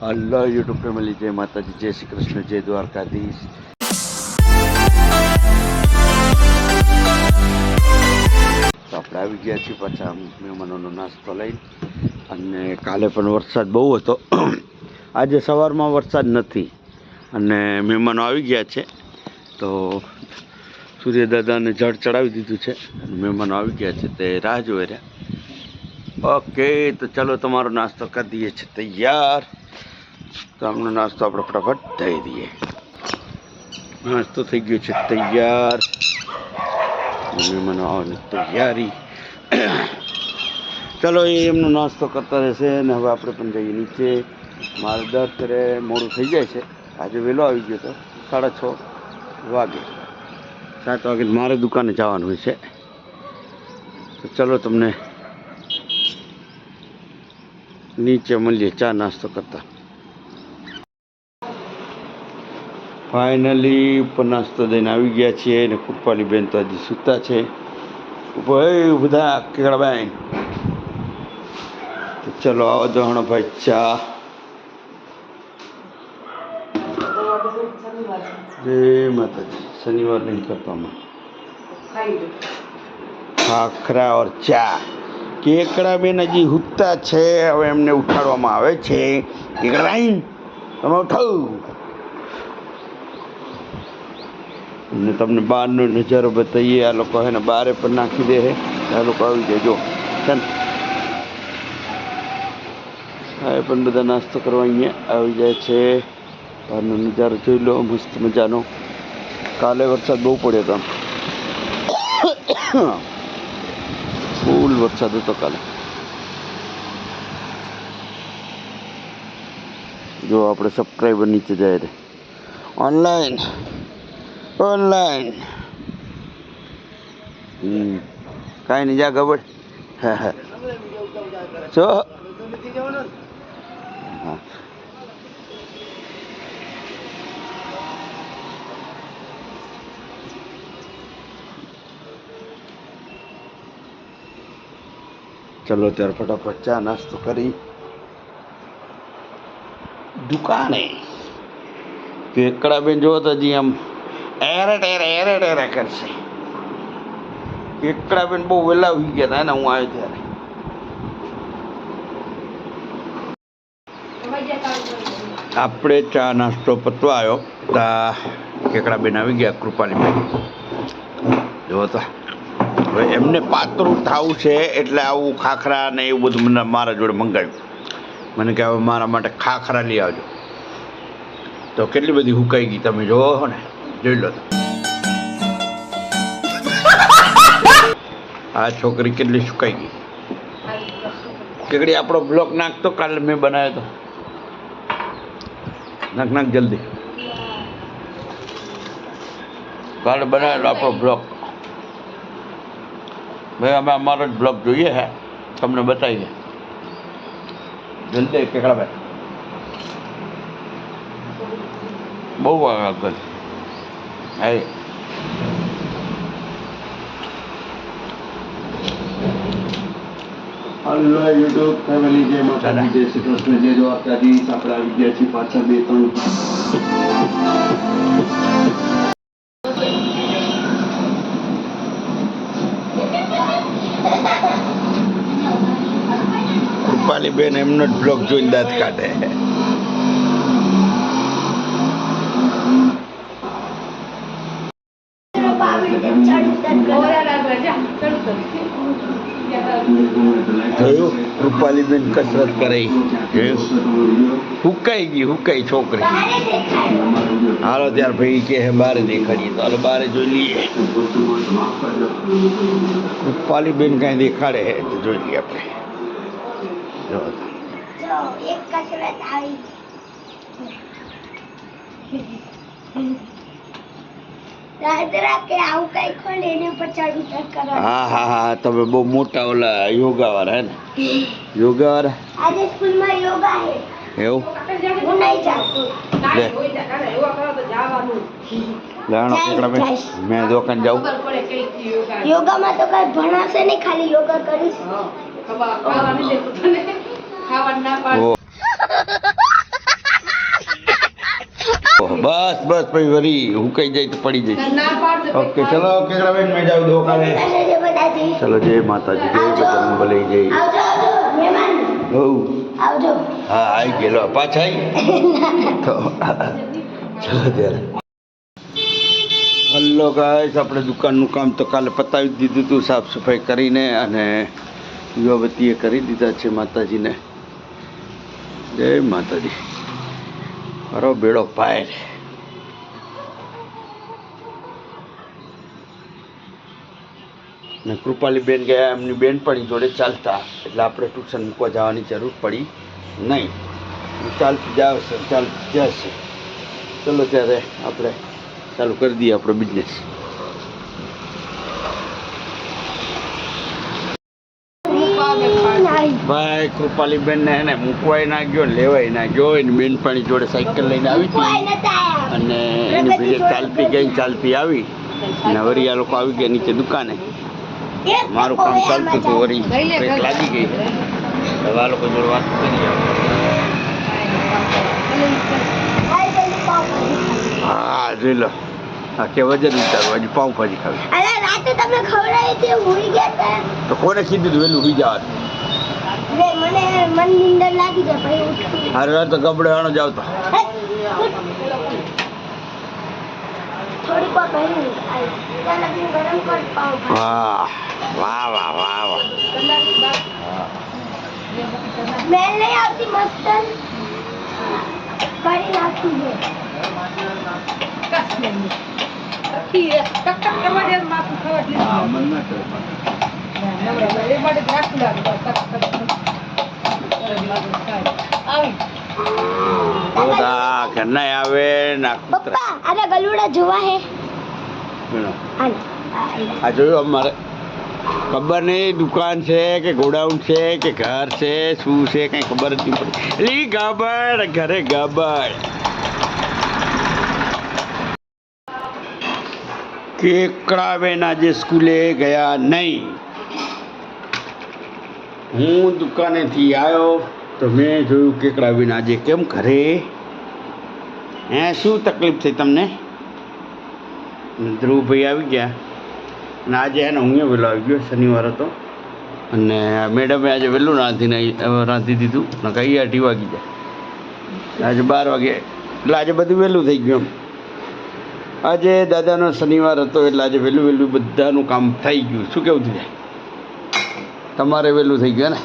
Hello YouTube family જય માતાજી જય શ્રી કૃષ્ણ જય દ્વારકાધીશ તો આપણે આવી ગયા છીએ પાછા મહેમાનોનો નાસ્તો લઈને. અને કાલે પણ વરસાદ બહુ હતો. આજે સવારમાં વરસાદ નથી. અને મહેમાનો આવી ગયા છે. તો સૂર્યદાદાને જળ ચડાવી દીધું છે. મહેમાનો આવી ગયા છે. તે રાહ જોઈ રહ્યા. ઓકે, તો ચલો તમારો નાસ્તો કરી દઈએ છીએ. તૈયાર. તો આમનો નાસ્તો આપણે ફટાફટ થઈ દઈએ. નાસ્તો થઈ ગયો છે તૈયાર. મહેમાનો આવવાની તૈયારી. ચલો, એ એમનો નાસ્તો કરતા રહેશે અને હવે આપણે પણ જઈએ નીચે. મારે દર ત્યારે મોડું થઈ જાય છે. આજે વહેલો આવી ગયો તો સાડા છ વાગે. સાત વાગે મારે દુકાને જવાનું હોય છે. તો ચલો, તમને નીચે મળીએ ચા નાસ્તો કરતા. ફાઇનલી ઉપરનાસ્તો દઈને આવી ગયા છીએ અને કૃપાલી બેન તો હજી સૂતા છે. ભાઈ બધા કેળાબેન તો ચલો આવો દોહણો ભાઈ, ચા. જય માતાજી, શનિવાર નહીં કરતામાં. ખાખરા ઓર ચા. કેકડા બેન હજી હુતા છે, હવે એમને ઉઠાડવામાં આવે છે. કેકડા બેન તમે ઉઠાવ અને તમને બહારનો નજારો બતાવીએ આ લોકો એને બારે પણ નાખી દે છે. આ લોકો આવી જાય જો છે ને હા પણ બધા નાસ્તો કરવા અહીંયા આવી જાય છે. બહારનો નજારો જોઈ લો, મસ્ત મજાનો. કાલે વરસાદ બહુ પડ્યો હતો ફૂલ વરસાદ હતો કાલે. જો આપણે સબસ્ક્રાઈબર નીચે જાય રે. ઓનલાઈન ઓનલાઈન કાંઈ નહીં જા ગબડ. જો. ચલો ત્યારે ફટાફટ ચા નાસ્તો કરી. દુકાને. કેકડા બેન જો તો હજી આમ એરે ટેરે એરે ટેરે કરશે. કેકડા બેન બહુ વહેલા ઉઈ ગયા હતા ને હું આવ્યો ત્યારે. આપણે ચા નાસ્તો પતવા આવ્યો. તા કેકડા બેન આવી ગયા કૃપાલી બેન. જો તો. હવે એમને પાતળું થાવું છે એટલે આવું ખાખરા ને એવું બધું મને મારા જોડે મંગાવ્યું. મને કે હવે મારા માટે ખાખરા લઈ આવજો. તો કેટલી બધી હુકાઈ ગઈ તમે જોવો ને. જોઈ લો તો. આ છોકરી કેટલી સુકાઈ ગઈ. કેકડી, આપણો બ્લોક નાખતો કાલે મેં બનાવ્યો તો. નાખ નાખ, જલ્દી. કાલે બનાવેલો આપણો બ્લોક. ભાઈ, અમે અમારો જ બ્લોક જોઈએ હે. તમને બતાવીએ. જલ્દી કેકડા ભાઈ બહુ આગળ. હા હલો યુટ્યુબ ફેમિલી જય માતાજી જય શ્રી કૃષ્ણ જય દ્વારકાધીશ આપણે છીએ પાછા બે ત્રણ રૂપાલી બેન એમનો જ બ્લોગ જોઈને દાંત કાઢે. રૂપાલી બેન કસરત કરે. હુકાઈ ગઈ હુકાઈ છોકરી. હાલો ત્યાર ભાઈ કે હે બારે દેખાડીએ. તો હાલો બારે જોઈ લઈએ. રૂપાલી બેન કાંઈ દેખાડે હે તો જોઈ લઈએ આપણે. જો. જો એક કસરત આવી દાદરા કે આવું કઈ ખોલે એને પચાસ ઉતર કરવા હા હા હા તમે બહુ મોટા ઓલા યોગા વાળા હે ને. યોગા આજે સ્કૂલમાં યોગા હે. એવું? હું નહીં જાઉં. મેં દુકાન જાઉં. યોગામાં તો કઈ ભણાશે નહીં ખાલી યોગા કરીશ. ઓ. બસ બસ પછી વરી હું કઈ જાય તો પડી જાય ઓકે ચલો કેકડાબેન મેં જાવ દુકાને જય માતાજી ચલો જય માતાજી જય બજરંગ બલી જય. આવજો હા આવી ગયેલો. પાછા ચલો ત્યારે. હલો ગાઈસ આપણે દુકાનનું કામ તો કાલે પતાવી દીધું હતું સાફ સફાઈ કરીને અને યુવાવતીએ કરી દીધા છે માતાજીને. જય માતાજી. મારો બેડો પાય ને કૃપાલીબેન ગયા એમની બેનપણી જોડે ચાલતા. એટલે આપણે ટ્યુશન મૂકવા જવાની જરૂર પડી નહીં. ચાલતી જાવશે ચાલતી જશે ચલો ત્યારે આપણે ચાલુ કરી દઈએ આપણો બિઝનેસ ભાઈ કૃપાલીબેન ને એને મૂકવાય ના ગયો લેવાય ના ગયો એની બેનપણી જોડે સાયકલ લઈને આવી હતી. અને એની ભેગે ચાલતી ગઈ ચાલતી આવી. અને વળી આ લોકો આવી ગયા નીચે દુકાને. મારું કામ ચાલતું હતું વળી. બ્રેક લાગી ગઈ. હવે આ લોકો જોડે વાત કરી. હા જોઈ લો. આ કે વજન ઉતારવું હજી પાઉંભાજી ખાવી રાતે તમે ખવડાવી હતી ભૂલી ગયા તો. કોને કીધું હતું વહેલું સુઈ મને મન નીંદર લાગી જાય પછી ઉઠું. હારે વાર તો ગબડે આણો જાવ તો હે, ઉઠ. થોડીક વાર પહેરી આવી. ત્યાં લગી ગરમ કર પાવભાજી વાહ વાહ વાહ વાહ વાહ. સ્મેલ નહીં આવતી મસ્ત. કરી નાખી છે બધા ઘરના આવે ના પપ્પા આને ગલુડા જોવા હે? આ, આ જોયું અમારે ખબર નહીં દુકાન છે કે ગોડાઉન છે કે ઘર છે શું છે કઈ ખબર જ નહીં પડી. એટલે ગબડ ઘરે ગબડ કેકડાબેન આજે સ્કૂલે ગયા નહીં. હું દુકાનેથી આવ્યો. તો મેં જોયું કેકડા વિના આજે કેમ ઘરે? હે, શું તકલીફ થઈ તમને? ધ્રુવભાઈ આવી ગયા. અને આજે એને હું વહેલો આવી ગયો, શનિવાર હતો. અને મેડમે આજે વહેલું રાંધીને રાંધી દીધું. ને કઈ અઢી વાગી જાય આજે બાર વાગે, એટલે આજે બધું વહેલું થઈ ગયું એમ. આજે દાદાનો શનિવાર હતો, એટલે આજે વહેલું વહેલું બધાનું કામ થઈ ગયું. શું કેવું થઈ જાય? તમારે વહેલું થઈ ગયું ને?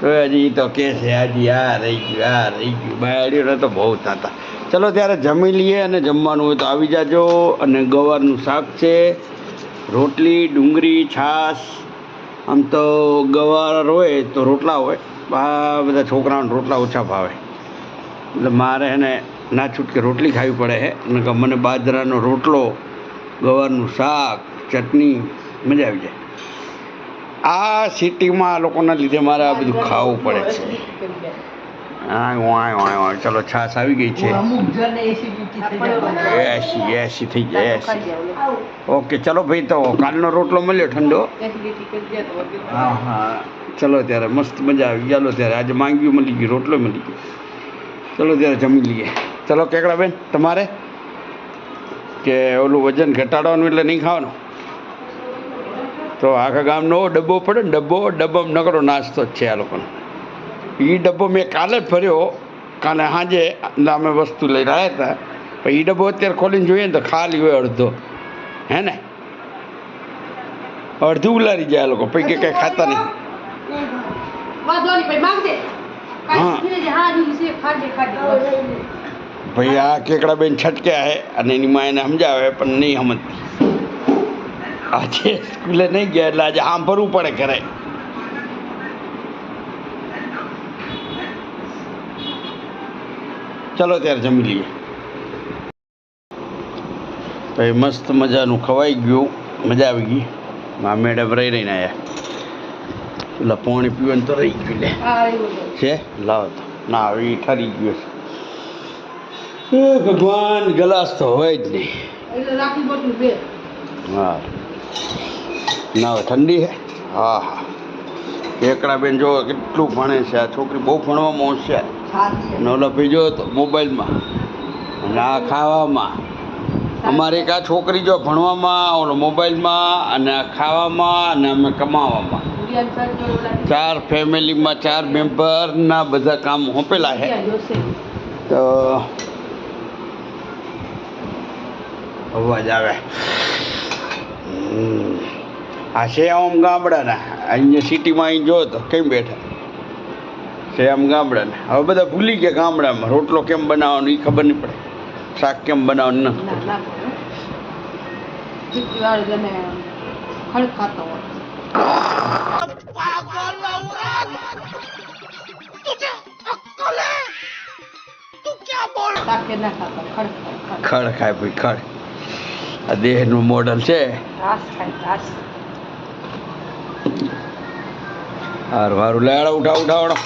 તો હજી તો કે છે, હજી, આ રહી ગયું, આ રહી ગયું. બાયડીઓને તો બહુ થતા. ચલો, ત્યારે જમી લઈએ અને જમવાનું હોય તો આવી જાજો. અને ગવારનું શાક છે, રોટલી, ડુંગળી, છાશ. આમ તો ગવાર હોય તો રોટલા હોય. આ બધા છોકરાઓને રોટલા ઓછા ભાવે. એટલે મારે એને ના છૂટકે રોટલી ખાવી પડે છે અને મને બાજરાનો રોટલો, ગવારનું શાક, ચટણી, મજા આવી જાય. આ સિટીમાં આ લોકોના લીધે મારે આ બધું ખાવું પડે છે. હા વાય વાય વાય ચલો, છાશ આવી ગઈ છે. એસી એસી થઈ જાય એસી. ઓકે, ચલો ભાઈ, તો કાલનો રોટલો મળ્યો ઠંડો? હા હા. ચલો ત્યારે મસ્ત મજા આવી. ચાલો ત્યારે આજે માંગ્યું મળી ગયું રોટલો મળી ગયો. ચલો ત્યારે જમી લઈએ. ચલો કેકડા બેન તમારે? કે ઓલું વજન ઘટાડવાનું એટલે નહીં ખાવાનું? તો આખા ગામનો ડબ્બો પડે ને ડબ્બો, ડબ્બામાં નકરો નાસ્તો જ છે આ લોકોનો. એ ડબ્બો મેં કાલે જ ભર્યો. કાલે સાંજે અમે વસ્તુ લઈને આવ્યા હતા. પણ એ ડબ્બો અત્યારે ખોલીને જોઈએ ને તો ખાલી હોય અડધો. હે ને? અડધું ઉલારી જાય આ લોકો. પછી કંઈ ખાતા નહીં. ભાઈ, આ કેકડા બેન છટક્યા હે અને એની માં એને સમજાવે, પણ નહીં સમજતી. આજે સ્કૂલે નહીં ગયા એટલે આજે આમ ભરવું પડે ઘરે. ચલો ત્યારે જમી લઈએ. ભાઈ મસ્ત મજાનું ખવાઈ ગયું. મજા આવી ગઈ. મા મેડમ રહી રહીને આવ્યા એટલે પાણી પીવાનું તો રહી ગયું લે. છે? લાવો તો. ના હવે એ ઠરી ગયો છે ભગવાન ગલાસ તો હોય જ નહીં. હા. ના હવે ઠંડી હે? હા હા. એકડાબેન જો કેટલું ભણે છે આ છોકરી બહુ ભણવામાં હોશિયાર ભાઈ જો મોબાઈલમાં. અને આ ખાવામાં. અમારે એક આ છોકરી જો ભણવામાં ઓલો મોબાઈલમાં અને આ ખાવામાં અને અમે કમાવામાં. ચાર ફેમિલીમાં ચાર મેમ્બરના બધા કામ હોપેલા છે તો અવાજ આવે. આ છે આમ ગામડાના. અહીંયા સિટીમાં અહીં જો તો કેમ બેઠા? છે આમ ગામડાના. હવે બધા ભૂલી ગયા ગામડામાં. રોટલો કેમ બનાવવાનો એ ખબર નહીં પડે. શાક કેમ બનાવવાનું ખડ ખાય ભાઈ ખડ. આ દેહનું મોડલ છે. હાર વારું લેવાડો ઉઠાવ ઉઠાવડો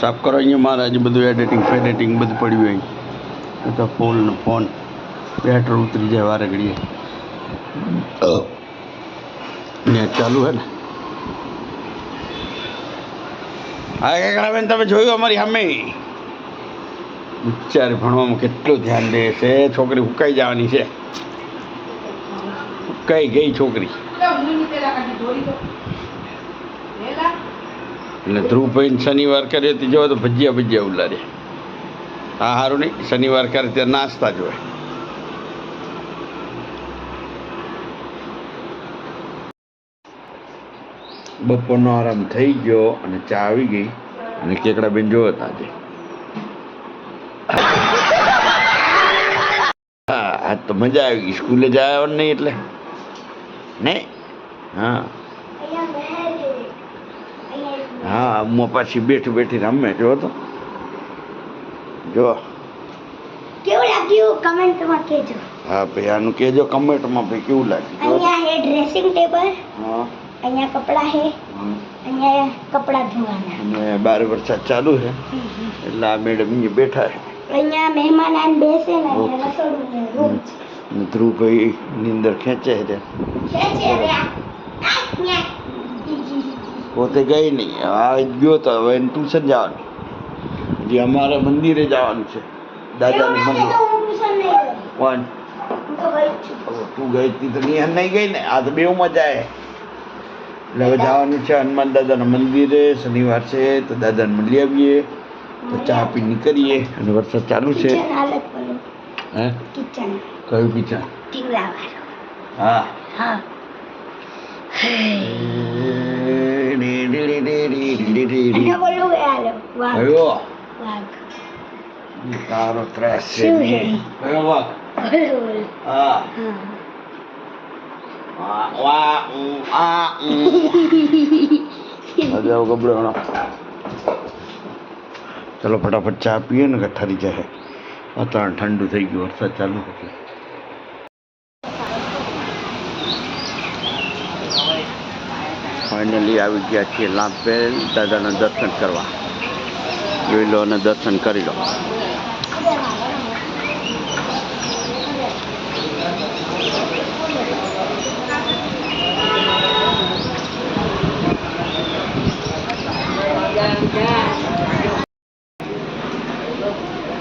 સાફ કરો અહીંયા મહારાજ બધું એડિટિંગ ફેડિટિંગ બધું પડ્યું અહીં. તો ફૂલનો ને ફોન બેટર ઉતરી જાય વારે ઘડીએ. નેટ ચાલુ હે ને. હા કાકડા બેન તમે જોયું અમારી સામે? બિચારી ભણવામાં કેટલું ધ્યાન દે છે? છોકરી હુકાઈ જવાની છે. હુકાઈ ગઈ છોકરી. એટલે ધ્રુવભાઈ શનિવાર કરે તે જો તો ભજીયા ભજીયા ઉલારે. હા સારું નહીં, શનિવાર કરે ત્યારે નાસ્તા જોવે. બપોરનો આરામ થઈ ગયો અને ચા આવી ગઈ. અને કેકડા બેન જોયો હતા આજે. હા તો મજા આવી સ્કૂલે જાય નહીં એટલે? નહીં? હા. હા હું પાછી બેઠી બેઠી રમે. જો તો. જો કેવું લાગ્યું? કમેન્ટમાં કહેજો. હા ભાઈ આનું કહેજો કમેન્ટમાં ભાઈ કેવું લાગ્યું? અહીંયા હે ડ્રેસિંગ ટેબલ હા. અહીંયા કપડાં હે. અહીંયા કપડાં ધોવાના. બાર વરસાદ ચાલુ છે. એટલે આ મેડમ બેઠા છે. અહીંયા મહેમાન આવીને બેસે ને રસોડું રૂમ અને ધ્રુવભાઈ નીંદર ખેંચે છે. છે છે. પોતે ગઈ નહીં. આ ગયો તો હવે ટ્યુશન જવાનું. જે અમારે મંદિરે જવાનું છે. દાદાનું મંદિર. કોણ? તો ગઈ છું. તું હતી તો નિહન નહીં ગઈ ને? આ તો બેવ મજા આવે. એટલે હવે જવાનું છે હનુમાન દાદાના મંદિરે. શનિવાર છે તો દાદાને મળી આવીએ. તો ચા પી નીકળીએ અને વરસાદ ચાલુ છે. કિચન હે? કિચન. કયું પીછા હા. હા. કયો? તારો ત્રાસ છે? કયો વાઘ? આ. ચલો ફટાફટ ચા પીએ ને કે જાય અત્યારે ઠંડુ થઈ ગયું, વરસાદ ચાલુ એટલે ફાઇનલી આવી ગયા છીએ લાંબેલ દાદાના દર્શન કરવા. જોઈ લો અને દર્શન કરી લો.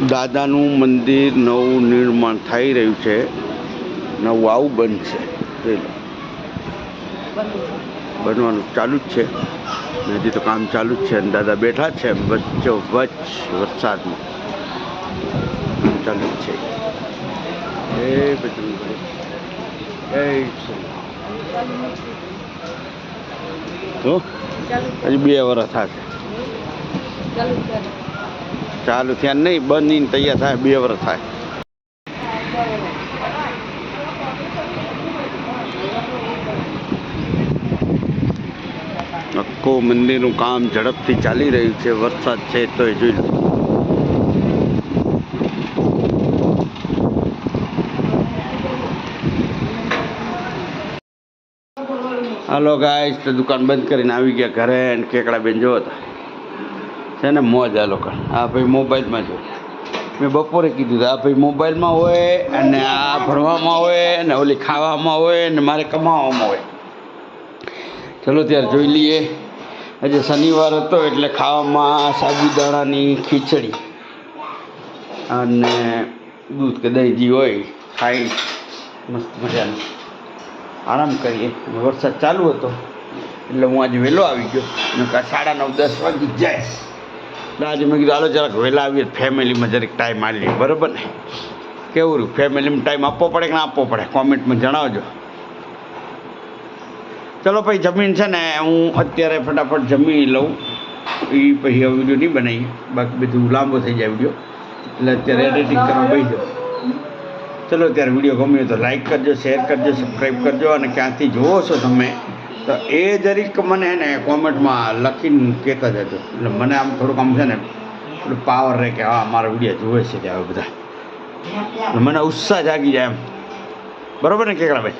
દાદાનું મંદિર નવું નિર્માણ થઈ રહ્યું છે. નવું આવું બનશે બનવાનું ચાલુ જ છે. હજી તો કામ ચાલુ જ છે અને દાદા બેઠા છે વચ્ચો વચ્ચ વરસાદમાં. ચાલુ જ છે. એ રામ. તો હજી બે વર્ષ થશે. ચાલુ થયા નહીં, બનીને તૈયાર થાય, બે વર્ષ થાય. આખું મંદિરનું કામ ઝડપથી ચાલી રહ્યું છે, વરસાદ છે તો એ જોઈ લો. હાલો તો દુકાન બંધ કરીને આવી ગયા ઘરે કેકડા બેન જોતા છે ને મોજ આ લોકો. આ ભાઈ મોબાઈલમાં જો મેં બપોરે કીધું આ ભાઈ મોબાઈલમાં હોય અને આ ભણવામાં હોય અને ઓલી ખાવામાં હોય અને મારે કમાવામાં હોય. ચલો ત્યારે જોઈ લઈએ. આજે શનિવાર હતો એટલે ખાવામાં સાબુદાણાની ખીચડી અને દૂધ કે દહીં જે હોય, ખાઈ મસ્ત મજાનું. આરામ કરીએ. વરસાદ ચાલુ હતો. એટલે હું આજે વહેલો આવી ગયો. સાડા નવ, દસ વાગી જાય. એટલે આજે મેં કીધું, હાલો, જરાક વહેલા આવીએ, ફેમિલીમાં જરીક ટાઈમ આલીએ. બરાબર ને? કેવું રહ્યું? ફેમિલીમાં ટાઈમ આપવો પડે કે ના આપવો પડે? કોમેન્ટમાં જણાવજો. ચલો ભાઈ, જમીન છે ને, હું અત્યારે ફટાફટ જમી લઉં. એ પછી હવે વીડિયો નહીં બનાવીએ. બાકી બધું લાંબો થઈ જાય વીડિયો એટલે અત્યારે એડિટિંગ કરવા બેસી જાઉં. ચલો ત્યારે વીડિયો ગમ્યો તો લાઈક કરજો શેર કરજો સબસ્ક્રાઈબ કરજો અને ક્યાંથી જોવો છો તમે તો એ જરીક મને ને કોમેન્ટમાં લખીને કહેતા હતો એટલે મને આમ થોડુંક આમ છે ને થોડું પાવર રહે કે હા, મારા વીડિયો જુએ છે કે હવે બધા. મને ઉત્સાહ જાગી જાય એમ. બરાબર ને કેકડાભાઈ?